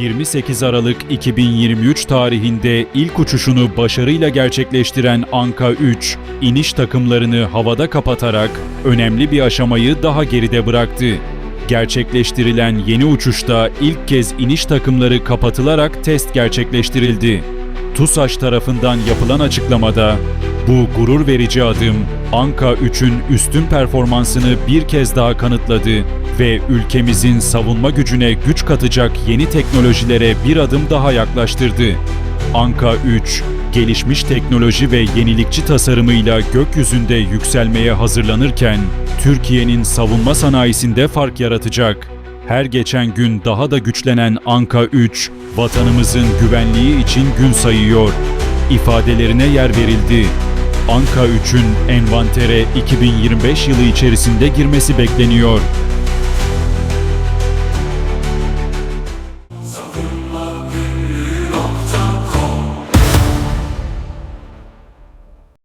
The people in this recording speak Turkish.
28 Aralık 2023 tarihinde ilk uçuşunu başarıyla gerçekleştiren Anka 3, iniş takımlarını havada kapatarak önemli bir aşamayı daha geride bıraktı. Gerçekleştirilen yeni uçuşta ilk kez iniş takımları kapatılarak test gerçekleştirildi. TUSAŞ tarafından yapılan açıklamada bu gurur verici adım Anka 3'ün üstün performansını bir kez daha kanıtladı ve ülkemizin savunma gücüne güç katacak yeni teknolojilere bir adım daha yaklaştırdı. Anka 3, gelişmiş teknoloji ve yenilikçi tasarımıyla gökyüzünde yükselmeye hazırlanırken Türkiye'nin savunma sanayisinde fark yaratacak. Her geçen gün daha da güçlenen Anka 3, vatanımızın güvenliği için gün sayıyor. İfadelerine yer verildi. Anka 3'ün envantere 2025 yılı içerisinde girmesi bekleniyor. Sakın